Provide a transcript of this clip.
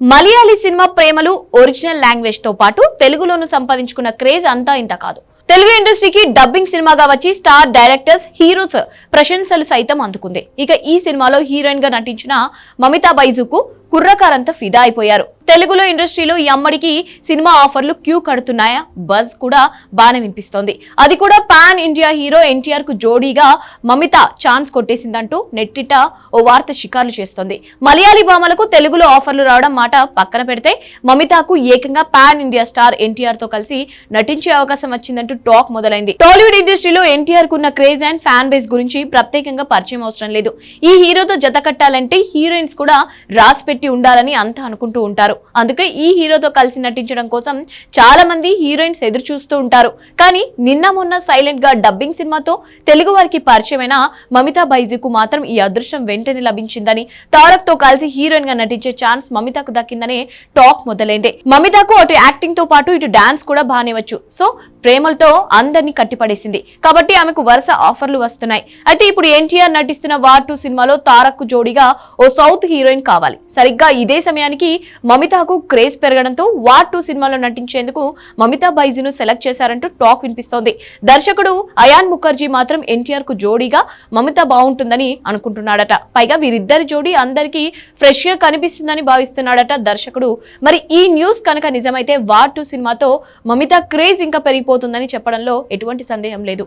Malayali cinema Premalu original లాంగ్వేజ్తో పాటు తెలుగులోను సంపాదించుకున్న క్రేజ్ అంతా ఇంత కాదు. తెలుగు ఇండస్ట్రీకి డబ్బింగ్ సినిమాగా వచ్చి స్టార్ డైరెక్టర్స్ హీరోస్ ప్రశంసలు సైతం అందుకుంది. ఇక ఈ సినిమాలో హీరోయిన్గా నటించిన మమితా బైజుకు కుర్రకారంతా ఫిదా అయిపోయారు. తెలుగులో ఇండస్ట్రీలో ఈ అమ్మడికి సినిమా ఆఫర్లు క్యూ కడుతున్నాయా? బజ్ కూడా బాగానే వినిపిస్తోంది. అది కూడా పాన్ ఇండియా హీరో ఎన్టీఆర్కు జోడీగా మమిత ఛాన్స్ కొట్టేసిందంటూ నెట్టిట ఓ వార్త షికార్లు చేస్తోంది. మలయాళీ భామలకు తెలుగులో ఆఫర్లు రావడం మాట పక్కన పెడితే మమితాకు ఏకంగా పాన్ ఇండియా స్టార్ ఎన్టీఆర్తో కలిసి నటించే అవకాశం వచ్చిందంటూ టాక్ మొదలైంది. టాలీవుడ్ ఇండస్ట్రీలో ఎన్టీఆర్ కున్న క్రేజ్ అండ్ ఫ్యాన్ బేస్ గురించి ప్రత్యేకంగా పరిచయం అవసరం లేదు. ఈ హీరోతో జత కట్టాలంటే హీరోయిన్స్ కూడా రాసి పెట్టి ఉండాలని అంతా అనుకుంటూ ఉంటారు. అందుకే ఈ హీరోతో కలిసి నటించడం కోసం చాలా మంది హీరోయిన్స్ ఎదురు చూస్తూ ఉంటారు. కానీ నిన్న మొన్న సైలెంట్గా డబ్బింగ్ సినిమాతో తెలుగు వారికి పరిచయమైన మమితా బైజీకు మాత్రం ఈ అదృష్టం వెంటనే లభించిందని తారక్తో కలిసి హీరోయిన్గా నటించే ఛాన్స్ మమితాకు దక్కిందనే టాక్ మొదలైంది. మమితాకు అటు యాక్టింగ్తో పాటు ఇటు డాన్స్ కూడా బానే వచ్చు. సో ప్రేమలతో అందరినీ కట్టిపడేసింది. కాబట్టి ఆమెకు వరుస ఆఫర్లు వస్తున్నాయి. అయితే ఇప్పుడు ఎన్టీఆర్ నటిస్తున్న వార్ టూ సినిమాలో తారక్ జోడిగా జోడీగా ఓ సౌత్ హీరోయిన్ కావాలి. సరిగ్గా ఇదే సమయానికి మమిత మమితాకు క్రేజ్ పెరగడంతో వార్ టూ సినిమాలో నటించేందుకు మమితా బైజీను సెలెక్ట్ చేశారంటూ టాక్ వినిపిస్తోంది. దర్శకుడు అయాన్ ముఖర్జీ మాత్రం ఎన్టీఆర్కు జోడీగా మమిత బాగుంటుందని అనుకుంటున్నాడట. పైగా వీరిద్దరి జోడీ అందరికీ ఫ్రెష్గా కనిపిస్తుందని భావిస్తున్నాడట దర్శకుడు. మరి ఈ న్యూస్ కనుక నిజమైతే వార్ టూ సినిమాతో మమిత క్రేజ్ ఇంకా పెరిగిపోతుందని చెప్పడంలో ఎటువంటి సందేహం లేదు.